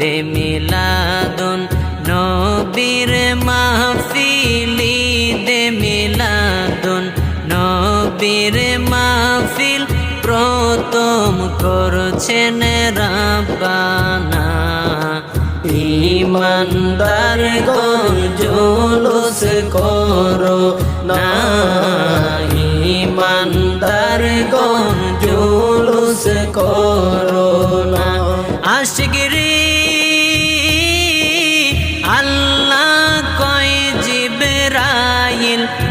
ঈদে মিলাদুন নবীর মাহফিল ঈদে মিলাদুন নবীর মাহফিল প্রথম করছেন রাব্বানা। ইমানদার গঞ্জুলুস করো না। ইমানদার গঞ্জুলুস করো না। আশগিরি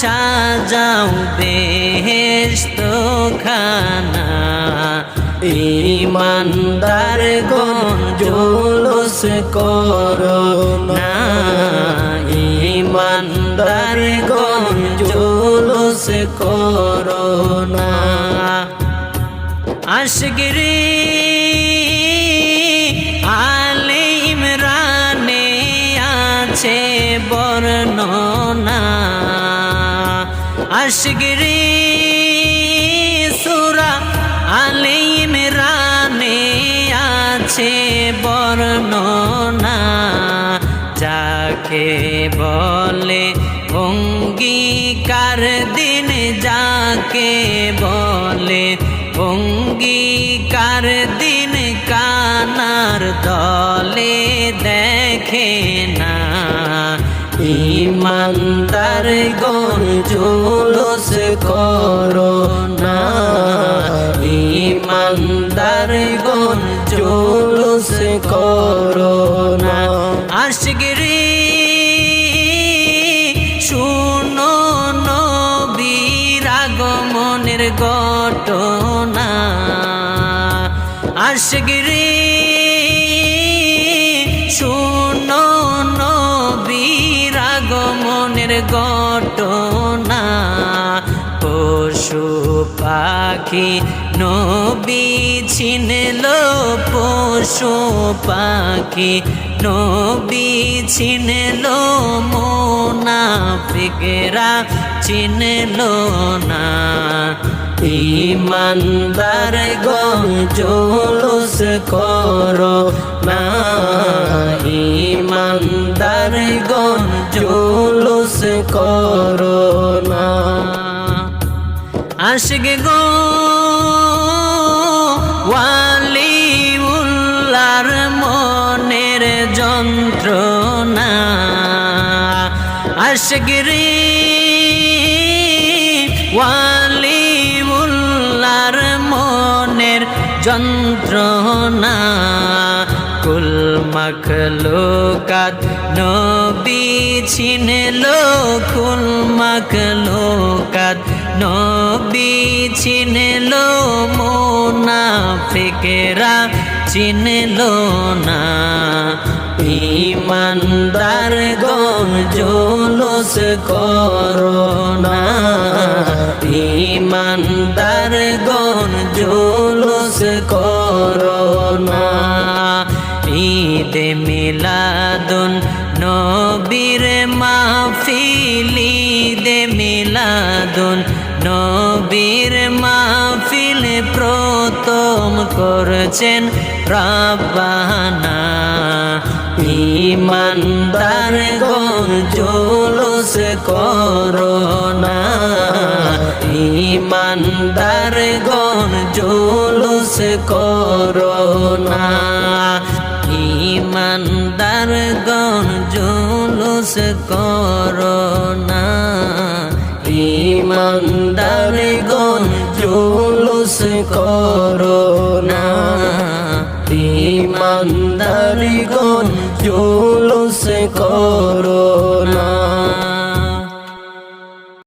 সাজাও বেহেস্ত খানা ইমানদার গঞ্জুলুস করো না। ইমানদার গঞ্জুলুস করো না। আশগিরি আলে ইমরানে আছে বর্ণনা। আশগিরি সুরা আলে ইমরানে আছে বর্ণনা। যাকে বলে অঙ্গীকার দিন, যাকে বলে অঙ্গীকার দিন, কানার দলে দেখে ইমানদার গঞ্জুলুস করো না। ইমানদার গঞ্জুলুস করো না। আশগিরি শুনো নবীর আগমনের ঘটনা। আশগিরি শুনো আগমনের ঘটনা, পশু পাখি, নবী ছিনল পশু পাখি, নবী ছিনল মোনা ফিকেরা চিনল না। ইমানদার গঞ্জুলুস করো না। ইমানদার গঞ্জুলুস করো না। আশিক গো ওয়ালি উল্লার মনের যন্ত্রণা। আশগিরি ওয়ালি উল্লার মনের যন্ত্রণা। মখলুকাত। নবী ছিনল কুল মখলুকাত। নবী ছিনল মোনাফিকেরা। চিনল না। ইমানদার গঞ্জুলুস করো না। ইমানদার গঞ্জুলুস করো না। ঈদ মিলাদুন নবীর মাহফিল, ঈদ মিলাদুন নবীর মাহফিল প্রথম করছেন রাব্বানা। ইমানদার গঞ্জুলুস করোনা ইমানদার গঞ্জুলুস করোনা জুলুস করোনা ইমানদার গণ জুলুস করোনা ইমানদার গণ জুলুস করোনা